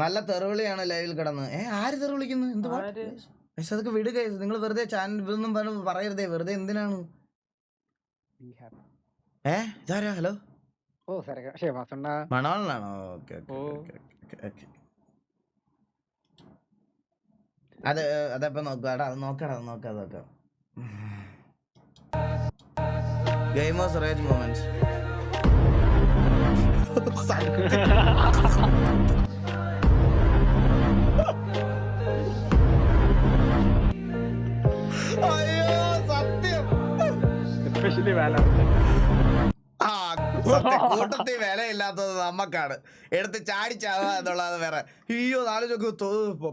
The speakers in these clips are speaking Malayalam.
നല്ല തെറിവിളിയാണ് ലൈവിൽ കിടന്ന്. ഏ ആര് തെറവിളിക്കുന്നു? എന്ത് എന്തുവാ? പക്ഷെ അതൊക്കെ വിടുക നിങ്ങൾ വെറുതെ ചാനൽ ഇതൊന്നും പറഞ്ഞ് പറയരുതേ. വെറുതെ എന്തിനാണ്. ഏ ഇതാരാ? ഹലോ? മണവാളനാണോ ഓക്കെ. അത് അതപ്പം നോക്കാടാ അത് നോക്കടാ നോക്കാം നോക്കാം. ഗെയിമേഴ്സ് റേജ് മൊമെന്റ്സ് അയ്യോ സത്യം. എസ്പെഷ്യലി വേല ആ സത്യം. കൂട്ടത്തിൽ വിലയില്ലാത്തത് നമ്മക്കാണ്. എടുത്ത് ചാടിച്ചാവുക എന്നുള്ളത് വേറെ. അയ്യോ നാല് ചോക്ക്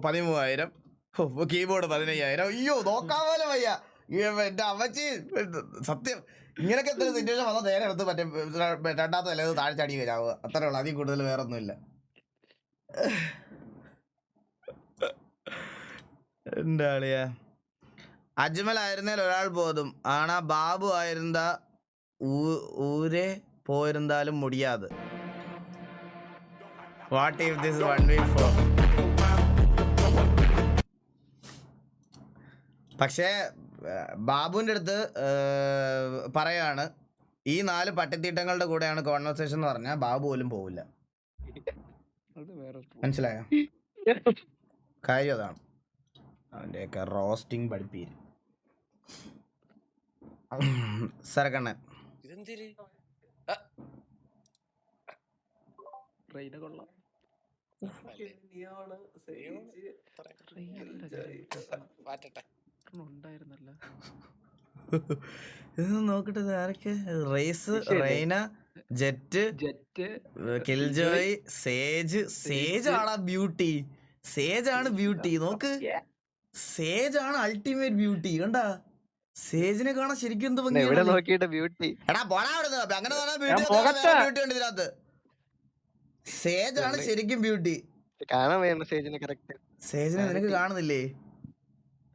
പതിമൂവായിരം. കീബോർഡ് പതിനയ്യായിരം. അയ്യോ നോക്കാൻ പോലെ വയ്യ. എന്റെ അമ്മച്ചി സത്യം. ഇങ്ങനൊക്കെ എത്ര സിറ്റുവേഷൻ വന്നാൽ നേരെ എടുത്ത് മറ്റേ രണ്ടാമത്തെ നിലത് താഴെ ചാടി വരാവുക അത്രേ ഉള്ളൂ. അതിൽ കൂടുതൽ വേറെ ഒന്നുമില്ല എന്താ അളിയാ അജ്മൽ ആയിരുന്നേൽ ഒരാൾ പോതും. ആണാ ബാബു ആയിരുന്ന ഊരെ പോയിരുന്നാലും മുടിയാത്. What if this one way for പക്ഷേ ബാബുവിന്റെ അടുത്ത് പറയാണ് ഈ നാല് പട്ടിത്തീട്ടങ്ങളുടെ കൂടെയാണ് കോൺവെർസേഷൻ എന്ന് പറഞ്ഞാൽ ബാബു പോലും പോവില്ല. മനസ്സിലായോ? കാര്യം അതാണ്. അവന്റെയൊക്കെ റോസ്റ്റിംഗ് പഠിപ്പീര്. സരക്കണ്ണൻ ഇത് നോക്കട്ടെ ഇത് ആരൊക്കെ? Raze Reyna Jett Jett Killjoy Sage. Sage ആണാ ബ്യൂട്ടി. സേജ്. ആണ് ബ്യൂട്ടി. നോക്ക്. സേജ് ആണ് അൾട്ടിമേറ്റ് ബ്യൂട്ടി. കണ്ടാ? സേജിനെ കാണാൻ ശരിക്കും എന്ത് എവിടെ നോക്കിയിട്ട് ബ്യൂട്ടി എടാ പോടാ അവിടെ അങ്ങനെ ബ്യൂട്ടി പോകട്ടെ. ബ്യൂട്ടി ഉണ്ട് ഇതിനകത്ത്. സേജ് ആണ് ശരിക്കും ബ്യൂട്ടി കാണാൻ വേണ്ട സേജിനെ കറക്റ്റ് സേജിനെ നിനക്ക് കാണുന്നില്ലേ?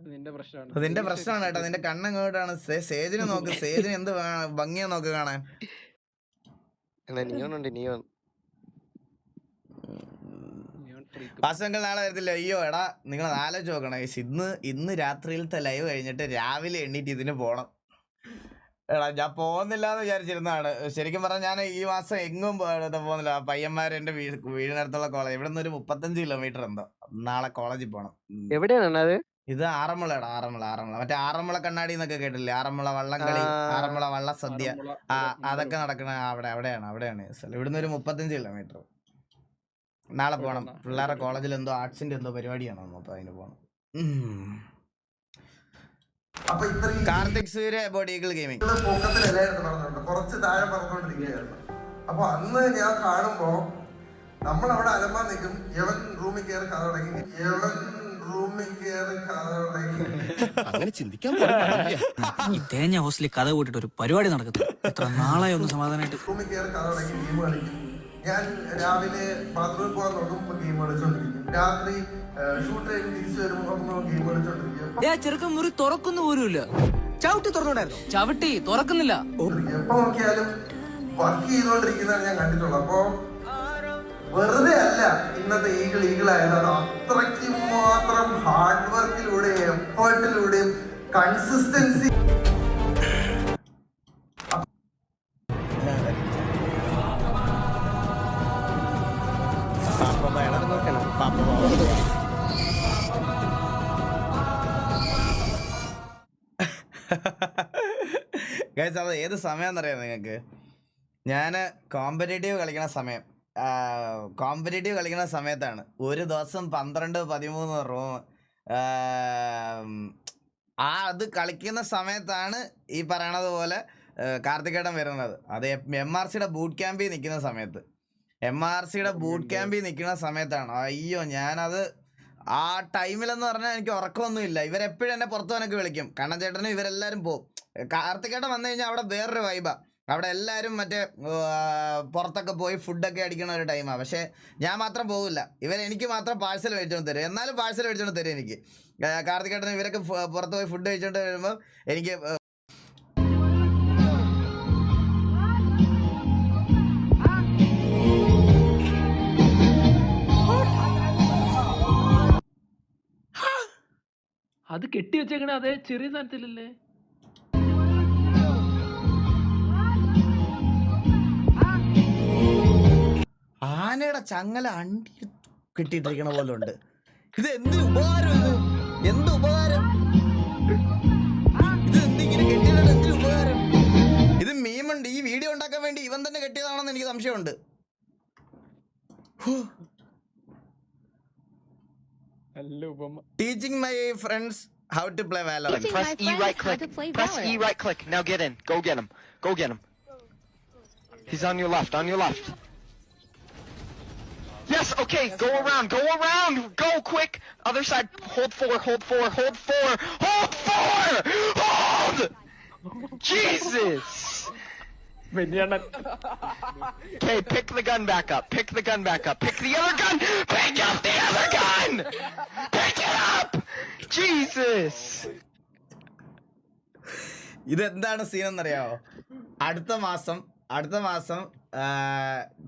നിന്റെ പ്രശ്നമാണ്. നിന്റെ പ്രശ്നമാണ് കേട്ടോ. നിന്റെ കണ്ണങ്ങോട്ടാണ് സേജിനെ നോക്ക്. സേജിനെ എന്ത് ഭംഗിയാ നോക്ക് കാണാൻ. നിയോൺ ഉണ്ട് നിയോൺ വാസങ്ങൾ നാളെ വരത്തില്ല. അയ്യോ എടാ നിങ്ങൾ ആലോചിച്ച് നോക്കണം. ഇന്ന് ഇന്ന് രാത്രിയിലത്തെ ലൈവ് കഴിഞ്ഞിട്ട് രാവിലെ എണ്ണീറ്റ് ഇതിന് പോണം. എടാ ഞാൻ പോകുന്നില്ല എന്ന് വിചാരിച്ചിരുന്നതാണ്. ശരിക്കും പറഞ്ഞാൽ ഞാൻ ഈ മാസം എങ്ങും ഇത് പോകുന്നില്ല. പയ്യന്മാർ എന്റെ വീട് വീടിനടുത്തുള്ള കോളേജ് ഇവിടെ നിന്ന് ഒരു മുപ്പത്തഞ്ച് കിലോമീറ്റർ ഉണ്ടോ നാളെ കോളേജിൽ പോണം. ഉം. എവിടെയാണ് അത്? ഇത് ആറന്മുള ആറന്മുള ആറന്മുള. മറ്റേ ആറന്മുള കണ്ണാടി എന്നൊക്കെ കേട്ടില്ലേ ആറന്മുള വള്ളംകളി. ആറന്മുള വള്ള സദ്യ ആ അതൊക്കെ നടക്കണ അവിടെ അവിടെയാണ് അവിടെയാണ്. ഇവിടുന്ന് ഒരു മുപ്പത്തഞ്ച് കിലോമീറ്റർ. നാളെ പോണം. പോകണം. പിള്ളേരെ കോളേജിൽ എന്തോ ആർട്സിന്റെ എന്തോ പരിപാടിയാണോ അപ്പൊ അതിന്. ഇത്രയും കാർത്തിക് സൂര്യ ബോഡികൾ ഈഗിൾ ഗെയിമിംഗ് കുറച്ച് താഴെ പറഞ്ഞുകൊണ്ടിരിക്കുകയായിരുന്നു. അപ്പൊ അന്ന് ഞാൻ കാണുമ്പോ നമ്മൾ അവിടെ അലമ്പാൻ നിൽക്കും. യവൻ റൂമിൽ കയറി കഥ തുടങ്ങി. യവൻ റൂമിൽ കയറി കഥ തുടങ്ങി. അങ്ങനെ ചിന്തിക്കാൻ ഈ തേഞ്ഞ ഹോസ്റ്റലിൽ കഥ കൂട്ടിട്ട് ഒരു പരിപാടി നടക്കുന്നു എത്ര നാളായി ഒന്ന് സമാധാനമായിട്ട് റൂമിൽ കയറി കഥ തുടങ്ങി. ഗെയിം കളിക്കും. ഞാൻ രാവിലെ ബാത്റൂമിൽ പോകാൻ നോക്കുമ്പോൾ ഗെയിം കളിച്ചോണ്ടിരിക്കും. രാത്രി ഷൂട്ട് കഴിഞ്ഞ് തിരിച്ചു വരുമ്പോൾ ഗെയിം കളിച്ചോണ്ടിരിക്കും. ഞാൻ ചെറുക്കൻ മുറി തുറക്കുന്നു പോലുമില്ല. ചവിട്ടി തുറന്നുണ്ടായിരുന്നു. ചവിട്ടി തുറക്കുന്നില്ല. എപ്പോ നോക്കിയാലും വർക്ക് ചെയ്തുകൊണ്ടിരിക്കുന്നതാണ് ഞാൻ കണ്ടിട്ടുള്ളത്. അപ്പോ വെറുതെ അല്ല ഇന്നത്തെ ഈഗിൾ ഈഗിൾ ആയത് അത്രയ്ക്ക് മാത്രം ഹാർഡ് വർക്കിലൂടെ എഫേർട്ടിലൂടെയും കൺസിസ്റ്റൻസി ഗൈസ് അത് ഏത് സമയം എന്നറിയാം നിങ്ങൾക്ക് ഞാൻ കോമ്പറ്റേറ്റീവ് കളിക്കണ സമയം. കോമ്പറ്റേറ്റീവ് കളിക്കുന്ന സമയത്താണ്. ഒരു ദിവസം പന്ത്രണ്ട് പതിമൂന്ന് റൂം ആ അത് കളിക്കുന്ന സമയത്താണ് ഈ പറയണത് പോലെ കാർത്തികേട്ടൻ വരുന്നത്. അത് എം ആർ സിയുടെ ബൂട്ട് ക്യാമ്പിൽ നിൽക്കുന്ന സമയത്ത്. എം ആർ സിയുടെ ബൂട്ട് ക്യാമ്പിൽ നിൽക്കുന്ന സമയത്താണ്. അയ്യോ ഞാനത് ആ ടൈമിലെന്ന് പറഞ്ഞാൽ എനിക്ക് ഉറക്കമൊന്നുമില്ല. ഇവരെപ്പോഴും എന്നെ പുറത്തു വനക്ക് വിളിക്കും. കണ്ണൻ ചേട്ടനും ഇവരെല്ലാവരും പോകും കാർത്തികേട്ടൻ വന്നു കഴിഞ്ഞാൽ അവിടെ വേറൊരു വൈബാ അവിടെ എല്ലാവരും മറ്റേ പുറത്തൊക്കെ പോയി ഫുഡൊക്കെ അടിക്കണ ഒരു ടൈമാണ് പക്ഷേ ഞാൻ മാത്രം പോകില്ല ഇവരെനിക്ക് മാത്രം പാഴ്സൽ മേടിച്ചോണ്ട് തരും. എന്നാലും പാഴ്സൽ മേടിച്ചോണ്ട് തരും എനിക്ക്. കാർത്തികേട്ടൻ ഇവരൊക്കെ പുറത്ത് പോയി ഫുഡ് കഴിച്ചോണ്ട് വരുമ്പോൾ എനിക്ക് അത് കെട്ടി വെച്ചേക്കണേ അതേ ചെറിയ സാധനത്തിലല്ലേ? ആനയുടെ ചങ്ങല അണ്ടി കെട്ടിയിട്ടിരിക്കണ പോലെ ഉണ്ട് ഇത് എന്ത് ഉപകാരം ഇത്? എന്ത് ഉപകാരം? ഇത് എന്തിങ്ങനെ കെട്ടിയിട്ടുണ്ട് എന്തിനു ഉപകാരം? ഇത് മീമുണ്ട്. ഈ വീഡിയോ ഉണ്ടാക്കാൻ വേണ്ടി ഇവൻ തന്നെ കെട്ടിയതാണെന്ന് എനിക്ക് സംശയമുണ്ട്. Teaching my friends how to play Valorant. Press E right click. Press E right click. Now get in. Go get him. Go get him. He's on your left. On your left. Yes, okay, go around, go around, go quick! Other side, hold four, hold four, hold four, hold four! Hold! Jesus! Okay. Pick the gun back up. Pick the gun back up. Pick the other gun. Pick up the other gun. Pick it up. Jesus. ഇതെന്താണ് സീൻ എന്നറിയാവോ അടുത്ത മാസം അടുത്ത മാസം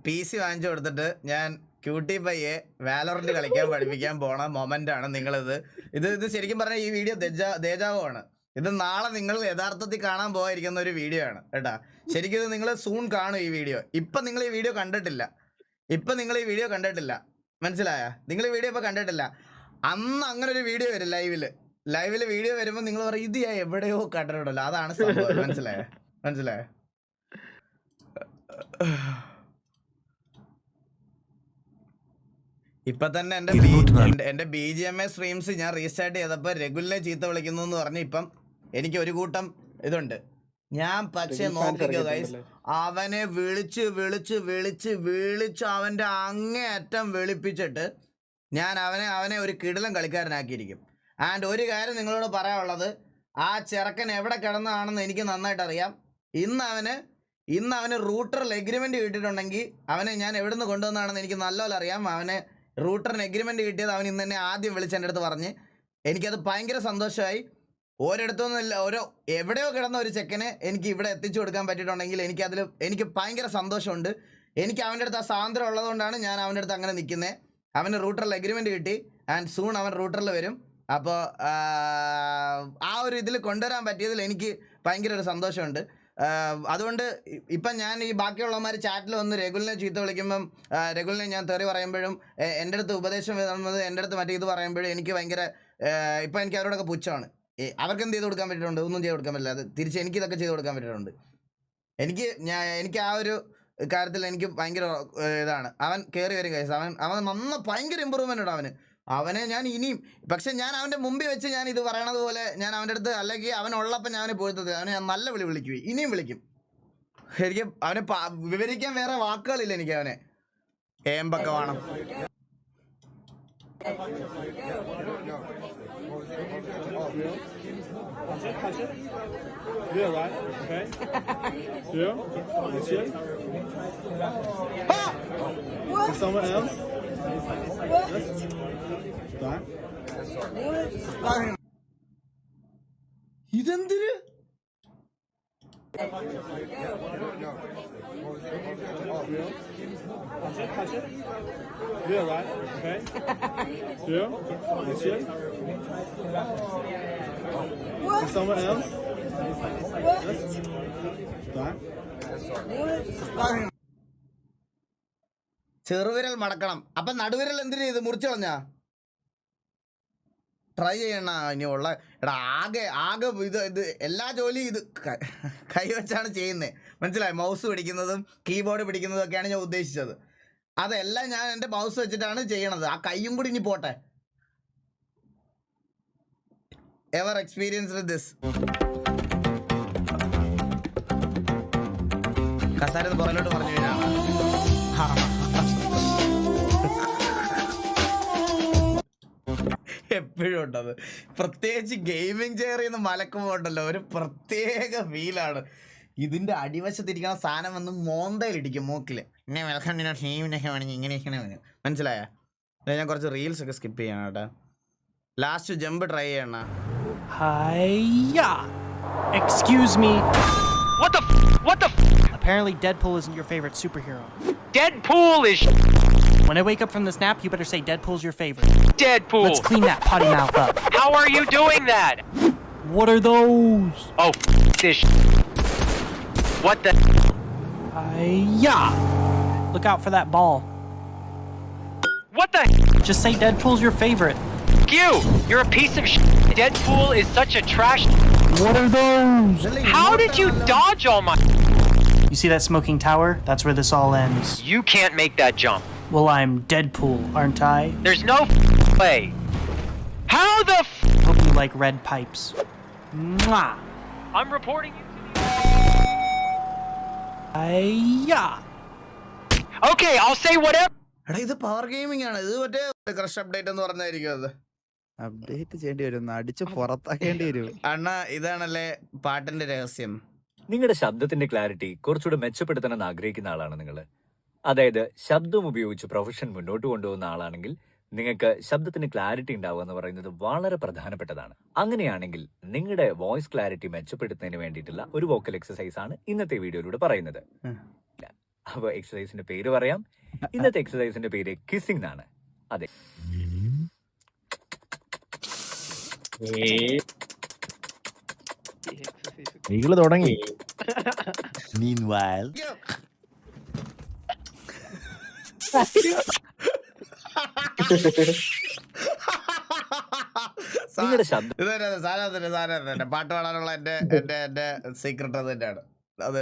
പി സി വാങ്ങിച്ചു കൊടുത്തിട്ട് ഞാൻ ക്യൂട്ടി പയ്യെ വാലറന്റ് കളിക്കാൻ പഠിപ്പിക്കാൻ പോണ മൊമെന്റ് ആണ് നിങ്ങളിത് ഇത് ഇത് ശരിക്കും പറഞ്ഞാൽ ഈ വീഡിയോ ദേജാവമാണ് ഇത് നാളെ നിങ്ങൾ യഥാർത്ഥത്തിൽ കാണാൻ പോകാതിരിക്കുന്ന ഒരു വീഡിയോ ആണ് കേട്ടാ. ശരിക്കും ഇത് നിങ്ങൾ സൂൺ കാണും ഈ വീഡിയോ ഇപ്പൊ നിങ്ങൾ ഈ വീഡിയോ കണ്ടിട്ടില്ല. ഇപ്പൊ നിങ്ങൾ ഈ വീഡിയോ കണ്ടിട്ടില്ല. മനസ്സിലായ? നിങ്ങൾ ഈ വീഡിയോ ഇപ്പൊ കണ്ടിട്ടില്ല. അന്ന് അങ്ങനെ ഒരു വീഡിയോ വരും ലൈവിൽ ലൈവിൽ വീഡിയോ വരുമ്പോൾ നിങ്ങൾ പറയും ഇത് ഞാൻ എവിടെയോ കണ്ടിട്ടുണ്ടല്ലോ. അതാണ് സംഭവം. മനസ്സിലായ? മനസ്സിലായ? ഇപ്പൊ തന്നെ എന്റെ എന്റെ B G M A streams ഞാൻ റീസ്റ്റാർട്ട് ചെയ്തപ്പോ റെഗുലർ ചീത്ത വിളിക്കുന്നു എന്ന് പറഞ്ഞ് ഇപ്പം എനിക്ക് ഒരു കൂട്ടം ഇതുണ്ട്. ഞാൻ പക്ഷെ നോക്കിക്കോ ഗൈസ് അവനെ വിളിച്ച് വിളിച്ച് വിളിച്ച് വിളിച്ച് അവന്റെ അങ്ങേ അറ്റം വെളുപ്പിച്ചിട്ട് ഞാൻ അവനെ അവനെ ഒരു കിടിലം കളിക്കാരനാക്കിയിരിക്കും. ആൻഡ് ഒരു കാര്യം നിങ്ങളോട് പറയാനുള്ളത് ആ ചെറുക്കൻ എവിടെ കിടന്നതാണെന്ന് എനിക്ക് നന്നായിട്ട് അറിയാം. ഇന്ന് അവന് ഇന്ന് അവന് റൂട്ടറിൽ എഗ്രിമെന്റ് കിട്ടിയിട്ടുണ്ടെങ്കിൽ അവനെ ഞാൻ എവിടെ നിന്ന് കൊണ്ടുവന്നാണെന്ന് എനിക്ക് നല്ലപോലെ അറിയാം. അവന് റൂട്ടറിന് എഗ്രിമെന്റ് കിട്ടിയത് അവൻ ഇന്ന് തന്നെ ആദ്യം വിളിച്ച് എന്റെ അടുത്ത് പറഞ്ഞ്. എനിക്കത് ഭയങ്കര സന്തോഷമായി. ഒരിടത്തൊന്നുമില്ല. ഓരോ എവിടെയോ കിടന്ന ഒരു ചെക്കന് എനിക്ക് ഇവിടെ എത്തിച്ചു കൊടുക്കാൻ പറ്റിയിട്ടുണ്ടെങ്കിൽ എനിക്ക് അതിൽ എനിക്ക് ഭയങ്കര സന്തോഷമുണ്ട്. എനിക്ക് അവന്റെ അടുത്ത് ആ സ്വാതന്ത്ര്യം ഉള്ളതുകൊണ്ടാണ് ഞാൻ അവന്റെ അടുത്ത് അങ്ങനെ നിൽക്കുന്നത് അവന് റൂട്ടറിൽ അഗ്രിമെന്റ് കിട്ടി. ആൻഡ് സൂൺ അവൻ റൂട്ടറിൽ വരും. അപ്പോൾ ആ ഒരു ഇതിൽ കൊണ്ടുവരാൻ പറ്റിയതിൽ എനിക്ക് ഭയങ്കര ഒരു സന്തോഷമുണ്ട്. അതുകൊണ്ട് ഇപ്പം ഞാൻ ഈ ബാക്കിയുള്ളവന്മാർ ചാറ്റിൽ വന്ന് രഘുലിനെ ചീത്ത വിളിക്കുമ്പം രഘുലിനെ ഞാൻ തെറി പറയുമ്പോഴും എന്റെ അടുത്ത് ഉപദേശം തന്നത് എന്റെ അടുത്ത് മറ്റേ ഇത് പറയുമ്പോഴും എനിക്ക് ഭയങ്കര ഇപ്പം എനിക്ക് അവരോടൊക്കെ പുച്ഛമാണ്. അവർക്ക് എന്ത് ചെയ്ത് കൊടുക്കാൻ പറ്റിയിട്ടുണ്ട്? ഒന്നും ചെയ്ത് കൊടുക്കാൻ പറ്റില്ല. അത് തിരിച്ച് എനിക്ക് ഇതൊക്കെ ചെയ്ത് കൊടുക്കാൻ പറ്റിയിട്ടുണ്ട്. എനിക്ക് ഞാൻ എനിക്ക് ആ ഒരു കാര്യത്തിൽ എനിക്ക് ഭയങ്കര ഇതാണ്. അവൻ കയറി വരും കേസ് അവൻ അവൻ നന്ന ഭയങ്കര ഇമ്പ്രൂവ്മെന്റ് ഉണ്ട് അവന്. അവനെ ഞാൻ ഇനിയും പക്ഷെ ഞാൻ അവന്റെ മുമ്പിൽ വെച്ച് ഞാൻ ഇത് പറയണത് പോലെ ഞാൻ അവന്റെ അടുത്ത് അല്ലെങ്കിൽ അവൻ ഉള്ളപ്പോൾ ഞാൻ അവനെ അവനെ ഞാൻ നല്ല വിളി വിളിക്കും ഇനിയും വിളിക്കും. എനിക്ക് അവനെ വിവരിക്കാൻ വേറെ വാക്കുകളില്ല എനിക്ക് അവനെ. ഏമ്പൊക്കെ വേണം Real, right? Okay. Real? This shit? And someone else? Yes. Back. ഇതെന്തിന് Real, right? Okay. Real? This shit? What? someone else? Yes. What? ചെറുവിരൽ മടക്കണം അപ്പൊ നടുവിരൽ എന്തിനു ചെയ്ത് മുറിച്ചു കളഞ്ഞാ ട്രൈ ചെയ്യണ ഇനിയുള്ള എടാ ആകെ ആകെ ഇത് ഇത് എല്ലാ ജോലിയും ഇത് കൈവച്ചാണ് ചെയ്യുന്നത് മനസ്സിലായി? മൗസ് പിടിക്കുന്നതും കീബോർഡ് പിടിക്കുന്നതും ഒക്കെയാണ് ഞാൻ ഉദ്ദേശിച്ചത്. അതെല്ലാം ഞാൻ എന്റെ മൗസ് വെച്ചിട്ടാണ് ചെയ്യണത്. ആ കൈയും കൂടി ഇനി പോട്ടെ. എവർ എക്സ്പീരിയൻസ് ദിസ് കസാര പുറകിലോട്ട് എപ്പോഴും ഉണ്ടത് പ്രത്യേകിച്ച് ഗെയിമിംഗ് ചെയറിൽ നിന്ന് മലക്കുമ്പോൾ ഉണ്ടല്ലോ ഒരു പ്രത്യേക ഫീലാണ് ഇതിന്റെ അടിവശത്തിരിക്കുന്ന സാധനം വന്ന് മോന്തയിലിടിക്കും മൂക്കിൽ എന്നെ വെൽക്കം ഷീമിനൊക്കെ വേണമെങ്കിൽ ഇങ്ങനെയൊക്കെ വരും മനസ്സിലായ ഞാൻ കുറച്ച് റീൽസ് ഒക്കെ സ്കിപ്പ് ചെയ്യണം കേട്ടോ ലാസ്റ്റ് ജമ്പ് ട്രൈ ചെയ്യണം! Excuse me. What the? F- what the? F- Apparently, Deadpool isn't your favorite superhero. Deadpool is When I wake up from this nap, you better say Deadpool's your favorite. Deadpool. Let's clean that potty mouth up. How are you doing that? What are those? Oh, this. What the? Uh, Hi-ya! Look out for that ball. What the? Just say Deadpool's your favorite. F- you? You're a piece of sh- Deadpool is such a trash. What are those? How did you dodge all my? You see that smoking tower? That's where this all ends. You can't make that jump. Well, I'm Deadpool, aren't I? There's no way. How the? F- Hope you like red pipes. Mwah! I'm reporting you to Hi-ya! Okay, I'll say whatever. എടാ ഇത് പവർ ഗെയിമിംഗ് ആണ് ഇത് മറ്റേ ക്രഷ് അപ്ഡേറ്റ് എന്ന് പറഞ്ഞായിരിക്കും അത് അപ്ഡേറ്റ് ചെയ്യേണ്ടി വരും അടിച്ച് പുറത്താക്കേണ്ടി വരും അണ്ണ ഇതാണല്ലേ പാട്ടിന്റെ രഹസ്യം നിങ്ങളുടെ ശബ്ദത്തിന്റെ ക്ലാരിറ്റി കുറച്ചുകൂടെ മെച്ചപ്പെടുത്തണമെന്ന് ആഗ്രഹിക്കുന്ന ആളാണ് നിങ്ങൾ അതായത് ശബ്ദം ഉപയോഗിച്ച് പ്രൊഫഷൻ മുന്നോട്ട് കൊണ്ടുപോകുന്ന ആളാണെങ്കിൽ നിങ്ങൾക്ക് ശബ്ദത്തിന് ക്ലാരിറ്റി ഉണ്ടാവുക എന്ന് പറയുന്നത് വളരെ പ്രധാനപ്പെട്ടതാണ്. അങ്ങനെയാണെങ്കിൽ നിങ്ങളുടെ വോയിസ് ക്ലാരിറ്റി മെച്ചപ്പെടുത്തുന്നതിന് വേണ്ടിയിട്ടുള്ള ഒരു വോക്കൽ എക്സസൈസ് ആണ് ഇന്നത്തെ വീഡിയോയിലൂടെ പറയുന്നത്. അപ്പോൾ അപ്പൊ എക്സസൈസിന്റെ പേര് പറയാം. ഇന്നത്തെ എക്സസൈസിന്റെ പേര് കിസിംഗ് എന്നാണ്. അതെ. നിങ്ങൾ തുടങ്ങി. ശബ്ദം ഇത് തന്നെ സാധനം തന്നെ സാധനം തന്നെ പാട്ട് പാടാനുള്ള എന്റെ എന്റെ എന്റെ സീക്രട്ട് അത് തന്നെയാണ് അത്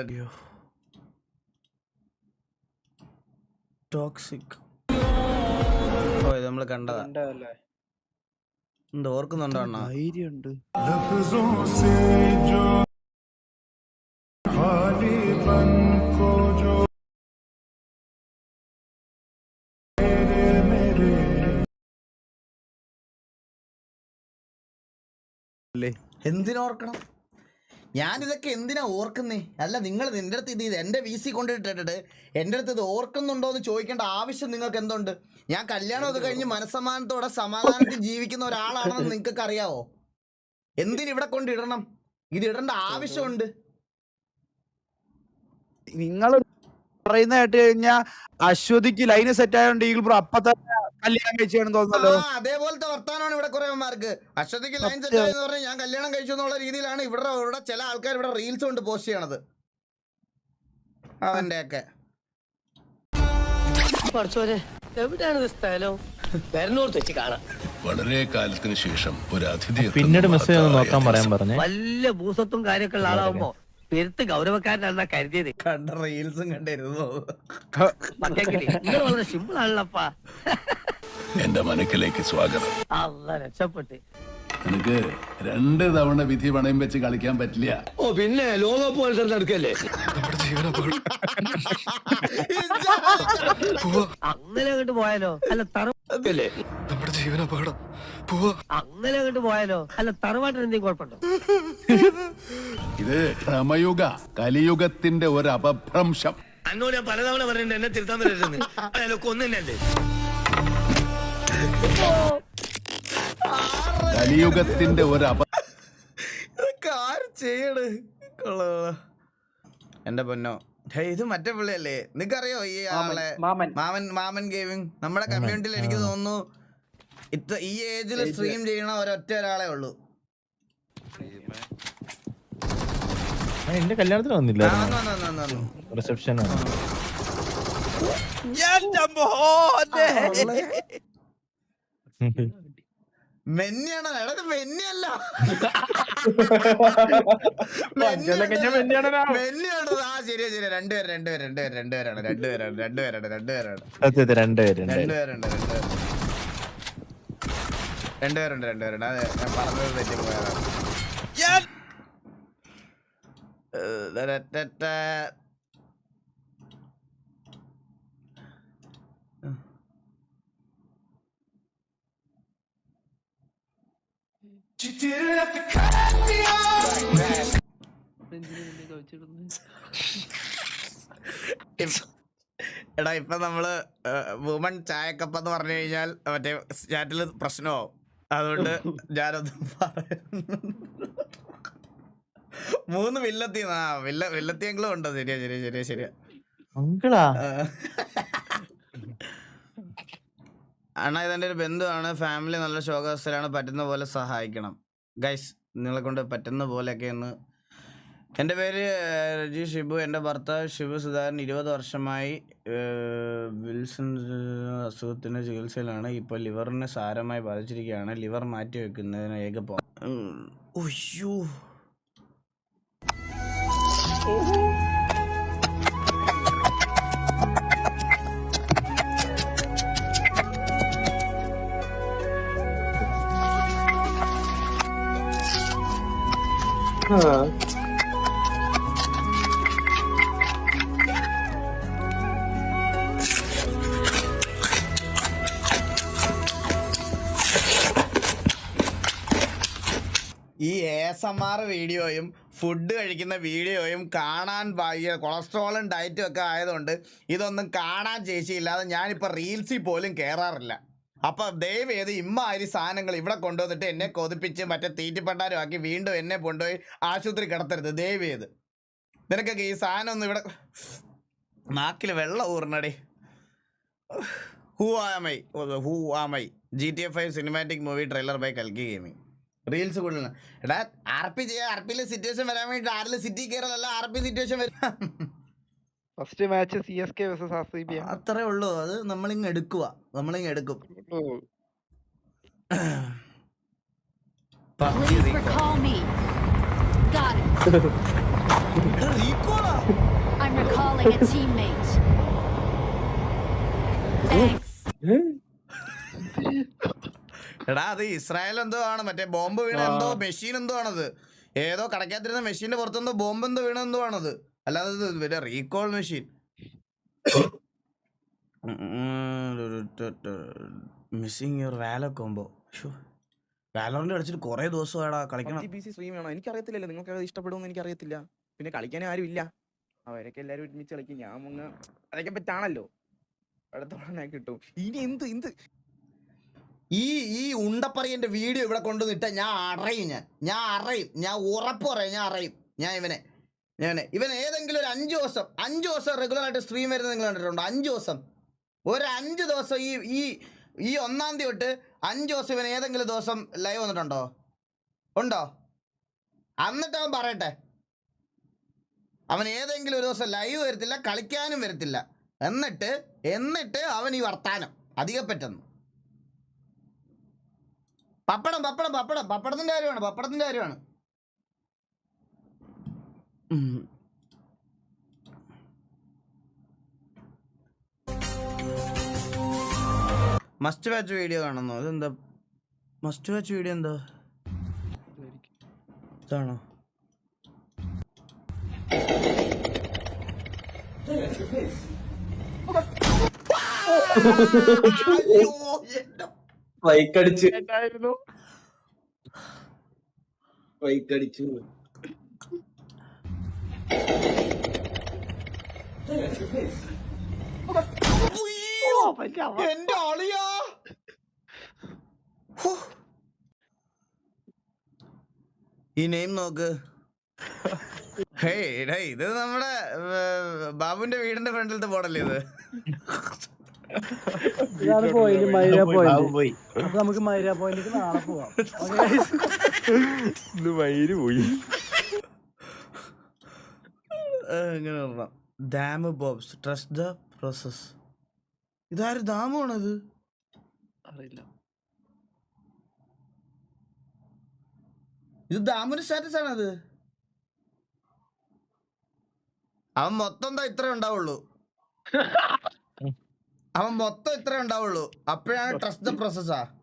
ടോക്സിക് ഓ ഇത് നമ്മൾ കണ്ടതാ. എന്ത് ഓർക്കുന്നുണ്ടോ അണ്ണാ? ധൈര്യമുണ്ട്. എന്തിനോർക്കണം? ഞാനിതൊക്കെ എന്തിനാ ഓർക്കുന്നേ? അല്ല നിങ്ങൾ നിന്റെ അടുത്ത് ഇത് എന്റെ വി സി കൊണ്ടിട്ടിട്ട് എന്റെ അടുത്ത് ഇത് ഓർക്കുന്നുണ്ടോ എന്ന് ചോദിക്കേണ്ട ആവശ്യം നിങ്ങൾക്ക് എന്തുണ്ട്? ഞാൻ കല്യാണമൊക്കെ കഴിഞ്ഞ് മനസ്സമാനത്തോടെ സമാധാനത്തിൽ ജീവിക്കുന്ന ഒരാളാണെന്ന് നിങ്ങൾക്ക് അറിയാവോ എന്തിനിവിടെ കൊണ്ടിടണം? ഇത് ഇടേണ്ട ആവശ്യമുണ്ട്. നിങ്ങൾ പറയുന്ന കേട്ട് കഴിഞ്ഞാൽ അശ്വതിക്ക് ലൈന് സെറ്റ് ആയതുകൊണ്ട് ഈഗിൾ ബ്രോ അപ്പൊ തന്നെ കല്യാണം കഴിച്ചു തോന്നുന്നല്ലോ. അതേപോലത്തെ വർത്താനമാണ് ഇവിടെ കുറെ അമ്മമാർക്ക് അശ്വതിക്ക് ലൈൻ സെറ്റ്. ആയെന്ന് പറഞ്ഞാൽ ഞാൻ കല്യാണം കഴിച്ചു എന്നുള്ള രീതിയിലാണ് ഇവിടെ ഇവിടെ ചില ആൾക്കാർ ഇവിടെ റീൽസ് കൊണ്ട് പോസ്റ്റ് ചെയ്യണത്. അവന്റെ ഒക്കെ വളരെ കാലത്തിന് ശേഷം ഒരു അതിഥി പിന്നീട് മെസ്സേജ് ഒന്ന് നോക്കാൻ പറയാൻ പറഞ്ഞു. വല്ല ഭൂസത്വം കാര്യമൊക്കെ ഉള്ള ആളാവുമ്പോ പെരുത്ത് ഗൗരവക്കാരനാണെന്നാ കരുതിയത്. കണ്ട റീൽസും കണ്ടിരുന്നു. വളരെ സിമ്പിൾ ആണല്ലപ്പാ എന്റെ മനക്കിലേക്ക് സ്വാഗതം. എനിക്ക് രക്ഷപ്പെട്ട്. നിനക്ക് രണ്ട് തവണ വിധി പണയം വെച്ച് കളിക്കാൻ പറ്റില്ല. ഓ പിന്നെ ലോകകപ്പ് മത്സരം നടക്കല്ലേ അങ്ങനെ അങ്ങോട്ട് പോയാലോ? അല്ല തറവല്ലേ നമ്മുടെ ജീവനപകടം അങ്ങനെ അങ്ങോട്ട് പോയാലോ? അല്ല തറവാട്ടിന് എന്തെങ്കിലും കുഴപ്പമുണ്ടോ? ഇത് ക്രമയുഗ കലിയുഗത്തിന്റെ ഒരു അപഭ്രംശം. അന്നോട് ഞാൻ പലതവണ പറഞ്ഞിട്ടുണ്ട് എന്നെ തിരുത്താൻ പറ്റുന്നത് അയാളൊക്കെ ഒന്നും തന്നെ കലിയുഗത്തിന്റെ ഒരു ചെയ്യണ്. എന്റെ പൊന്നോ. ഇത് മറ്റേ പിള്ളയല്ലേ? നിനക്കറിയോ ഈ ആളെ? മാമൻ. മാമൻ മാമൻ ഗെയിമിംഗ്. നമ്മുടെ കമ്മ്യൂണിറ്റിയിൽ എനിക്ക് തോന്നുന്നു ഇത്ര ഈ ഏജിൽ സ്ട്രീം ചെയ്യണ ഒരൊറ്റ ഒരാളെ ഉള്ളൂ. എന്റെ കല്യാണത്തിന് വന്നില്ല. റിസപ്ഷൻ വന്നു, വന്നു, വന്നു. റിസപ്ഷൻ മെന്നിയാണ് എടാ മെന്നിയല്ല മെന്നിയാണോ? ആ ശരിയാ ശരിയാ. രണ്ടുപേര് രണ്ടുപേര് രണ്ടുപേര് രണ്ടുപേരാണ്. രണ്ടുപേരാണ് രണ്ടുപേരാണ് രണ്ടുപേരാണ്. രണ്ടുപേരുണ്ട് രണ്ടുപേരുണ്ട്. രണ്ടുപേരുണ്ട് രണ്ടുപേരുണ്ട്. അതെ ഞാൻ പറഞ്ഞത് തെറ്റിപ്പോയതാണ്. എടാ ഇപ്പൊ നമ്മൾ വുമൺ ചായക്കപ്പ എന്ന് പറഞ്ഞു കഴിഞ്ഞാൽ മറ്റേ ചാറ്റിൽ പ്രശ്നമാവും. അതുകൊണ്ട് ഞാനൊന്നും പറയുന്നു. മൂന്ന് വില്ലത്തി ആ വില്ല വില്ലത്തിയെങ്കിലും ഉണ്ടോ. ശരിയാ ശരിയാ ശരിയാ ശരിയാ. അണ്ണാ ഇതെന്റെ ഒരു ബന്ധുവാണ്. ഫാമിലി നല്ല ശോകാവസ്ഥയിലാണ്. പറ്റുന്ന പോലെ സഹായിക്കണം. ഗൈസ് നിങ്ങളെ കൊണ്ട് പറ്റുന്ന പോലെയൊക്കെ ഒന്ന്. എന്റെ പേര് രജി ഷിബു. എന്റെ ഭർത്താവ് ഷിബു സുധാകരൻ ഇരുപത് വർഷമായി വിൽസൺ അസുഖത്തിന്റെ ചികിത്സയിലാണ്. ഇപ്പോൾ ലിവറിനെ സാരമായി ബാധിച്ചിരിക്കുകയാണ്. ലിവർ മാറ്റി വയ്ക്കുന്നതിന് ഏക പോ ഉയ്യോ ഈ എസ് എം ആർ വീഡിയോയും ഫുഡ് കഴിക്കുന്ന വീഡിയോയും കാണാൻ ഭാഗ്യ കൊളസ്ട്രോളും ഡയറ്റും ഒക്കെ ആയതുകൊണ്ട് ഇതൊന്നും കാണാൻ ചേച്ചിയില്ലാതെ ഞാനിപ്പോൾ റീൽസിൽ പോലും കയറാറില്ല അപ്പൊ ദയവ് ചെയ്ത് ഇമ്മാതിരി സാധനങ്ങൾ ഇവിടെ കൊണ്ടുവന്നിട്ട് എന്നെ കൊതിപ്പിച്ച് മറ്റേ തീറ്റിപ്പണ്ടാരും ആക്കി വീണ്ടും എന്നെ കൊണ്ടുപോയി ആശുപത്രി കിടത്തരുത്. ദയവ് ചെയ്ത് നിനക്കൊക്കെ ഈ സാധനം ഒന്നും ഇവിടെ നാക്കിൽ വെള്ളം ഊർണടി who am I who am I G T F five cinematic movie trailer by കൽക്കി ഗെയിമിംഗ് റീൽസ് കൂടുതൽ എടാ ആർ പി ചെയ്യാൻ ആർ പിയിലെ സിറ്റുവേഷൻ വരാൻ വേണ്ടി ആരിൽ സിറ്റി കയറലല്ല ആർ പി സിറ്റുവേഷൻ വരും. First match C S K versus R C B അത്രേ ഉള്ളൂ. അത് നമ്മളിങ് എടുക്കുക നമ്മളിങ് എടുക്കും. I'm recalling a teammate. Thanks. എടാ അത് ഇസ്രായേൽ എന്തോ ആണ്. മറ്റേ ബോംബ് വീണ എന്തോ മെഷീൻ എന്തോ ആണത്. ഏതോ കടക്കാത്തിരുന്ന മെഷീന്റെ പുറത്തെന്തോ ബോംബ് എന്തോ വീണ എന്തോ ആണത്. അല്ലാതെ പിന്നെ recall machine. Missing your Valo combo. വാലോറിന്റെ കളിച്ചിട്ട് കുറെ ദിവസമായിടാ കളിക്കണം. സ്ട്രീം വേണോ? എനിക്കറിയത്തില്ലല്ലോ. നിങ്ങൾക്ക് അത് ഇഷ്ടപ്പെടുമെന്ന് എനിക്കറിയത്തില്ല. പിന്നെ കളിക്കാൻ ആരും ഇല്ല അവരൊക്കെ എല്ലാരും ഒരുമിച്ച് കളിക്കും. ഞാൻ മുങ്ങ അതൊക്കെ പറ്റാണല്ലോ. അടുത്ത കിട്ടും. ഇനി എന്ത് എന്ത്? ഈ ഈ ഉണ്ടപ്പറിയന്റെ വീഡിയോ ഇവിടെ കൊണ്ടുവന്നിട്ട ഞാൻ അറയും ഞാൻ. ഞാൻ അറയും. ഞാൻ ഉറപ്പ് പറയും. ഞാൻ അറയും. ഞാൻ ഇവനെ. ഞാൻ ഇവൻ ഏതെങ്കിലും ഒരു അഞ്ച് ദിവസം അഞ്ച് ദിവസം റെഗുലർ ആയിട്ട് സ്ട്രീം വരുന്നത് നിങ്ങൾ കണ്ടിട്ടുണ്ടോ? അഞ്ച് ദിവസം. ഒരു അഞ്ച് ദിവസം ഈ ഈ ഈ ഒന്നാം തീയതി തൊട്ട് അഞ്ച് ദിവസം ഇവൻ ഏതെങ്കിലും ദിവസം ലൈവ് വന്നിട്ടുണ്ടോ? ഉണ്ടോ? എന്നിട്ട് അവൻ പറയട്ടെ. അവൻ ഏതെങ്കിലും ഒരു ദിവസം ലൈവ് വരത്തില്ല കളിക്കാനും വരത്തില്ല. എന്നിട്ട് എന്നിട്ട് അവൻ ഈ വർത്താനം അധികപ്പറ്റെന്ന് പപ്പടം പപ്പടം പപ്പടം. പപ്പടത്തിന്റെ കാര്യമാണ് പപ്പടത്തിന്റെ കാര്യമാണ്. മസ്റ്റ് വാച്ച് വീഡിയോ കാണുന്നു. അതെന്താ മസ്റ്റ് വാച്ച് വീഡിയോ എന്താ? ഇതാണോ? ബൈക്കടിച്ചു എന്റെ എന്റെ അളിയാ ഹോ. ഈ നെയിം നോക്ക്. ഇത് നമ്മുടെ ബാബുന്റെ വീടിന്റെ ഫ്രണ്ടിലത്തെ ബോർഡല്ലേ ഇത്? നമുക്ക് മൈര ബാബു പോയിന്റ് പോയി നമുക്ക് മൈര പോയിന്റിലേക്ക് നാളെ പോവാം. ഇന്ന് മയിൽ പോയി. ഇങ്ങനെ പറഞ്ഞാൽ damn bobs trust the process ഇതാര് ഡാമാണത് അറിയില്ല. ഇത് ഡാമിന്റെ സ്റ്റാറ്റസ് ആണത്. അവൻ മൊത്തം എന്താ ഇത്ര ഉണ്ടാവുള്ളൂ. അവൻ മൊത്തം ഇത്ര ഉണ്ടാവുള്ളൂ. അപ്പോഴാണ് ട്രസ്റ്റ് ദ പ്രോസസ്സാ